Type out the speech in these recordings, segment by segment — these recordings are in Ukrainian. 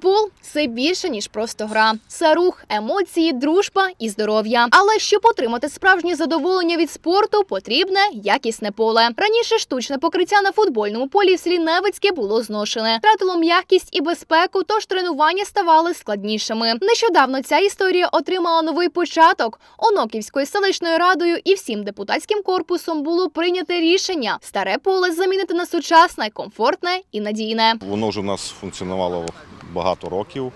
Футбол це більше ніж просто гра. Це рух, емоції, дружба і здоров'я. Але щоб отримати справжнє задоволення від спорту, потрібне якісне поле. Раніше штучне покриття на футбольному полі в було зношене, втратило м'якість і безпеку, тож тренування ставали складнішими. Нещодавно ця історія отримала новий початок. Оноківською селищною радою і всім депутатським корпусом було прийнято рішення старе поле замінити на сучасне, комфортне і надійне. Воно вже в нас функціонувало багато років,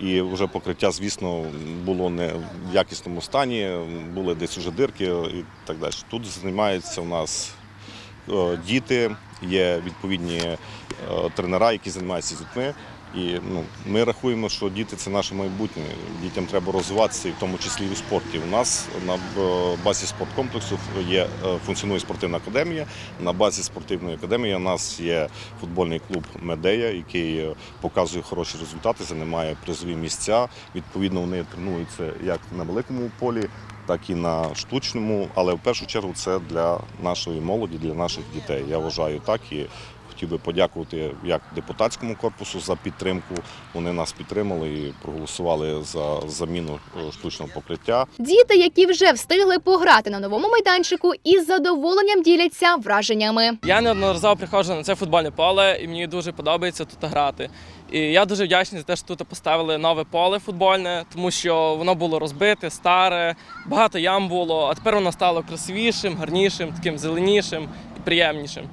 і вже покриття, звісно, було не в якісному стані, були десь уже дирки і так далі. Тут займаються у нас е, діти, є відповідні е, тренера, які займаються з дітьми. І ну, ми рахуємо, що діти це наше майбутнє. Дітям треба розвиватися, і в тому числі і у спорті. У нас на е, базі спорткомплексу є е, функціонує спортивна академія. На базі спортивної академії у нас є футбольний клуб Медея, який е, показує хороші результати, займає призові місця. Відповідно, вони тренуються як на великому полі, так і на штучному. Але в першу чергу це для нашої молоді, для наших дітей. Я вважаю так і. Хотів би подякувати як депутатському корпусу за підтримку. Вони нас підтримали і проголосували за заміну е, штучного покриття. Діти, які вже встигли пограти на новому майданчику, із задоволенням діляться враженнями. Я неодноразово приходжу на це футбольне поле, і мені дуже подобається тут грати. І я дуже вдячний за те, що тут поставили нове поле футбольне, тому що воно було розбите, старе, багато ям було, а тепер воно стало красивішим, гарнішим, таким зеленішим і приємнішим.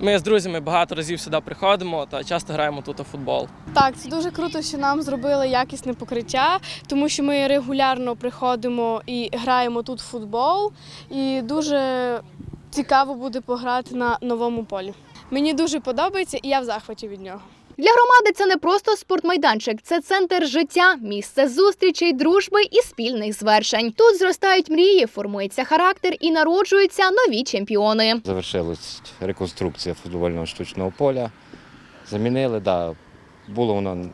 Ми з друзями багато разів сюди приходимо та часто граємо тут у футбол. Так, це дуже круто, що нам зробили якісне покриття, тому що ми регулярно приходимо і граємо тут в футбол. І дуже цікаво буде пограти на новому полі. Мені дуже подобається, і я в захваті від нього. Для громади це не просто спортмайданчик, це центр життя, місце зустрічей, дружби і спільних звершень. Тут зростають мрії, формується характер і народжуються нові чемпіони. Завершилась реконструкція футбольного штучного поля. Замінили, да, було воно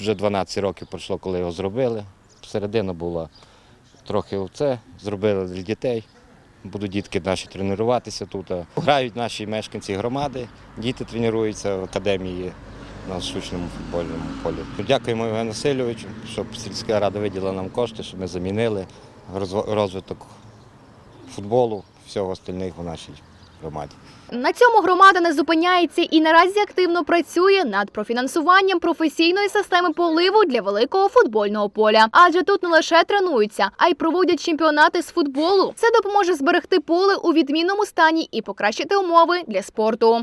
вже 12 років пройшло, коли його зробили. Середина була трохи оце, зробили для дітей. Будуть дітки наші тренуватися тут. Грають наші мешканці громади, діти тренуються в академії на штучному футбольному полі. Дякуємо Євгену Васильовичу, щоб сільська рада виділила нам кошти, щоб ми замінили розвиток футболу, всього остальних у нашій громаді. На цьому громада не зупиняється і наразі активно працює над профінансуванням професійної системи поливу для великого футбольного поля. Адже тут не лише тренуються, а й проводять чемпіонати з футболу. Це допоможе зберегти поле у відмінному стані і покращити умови для спорту.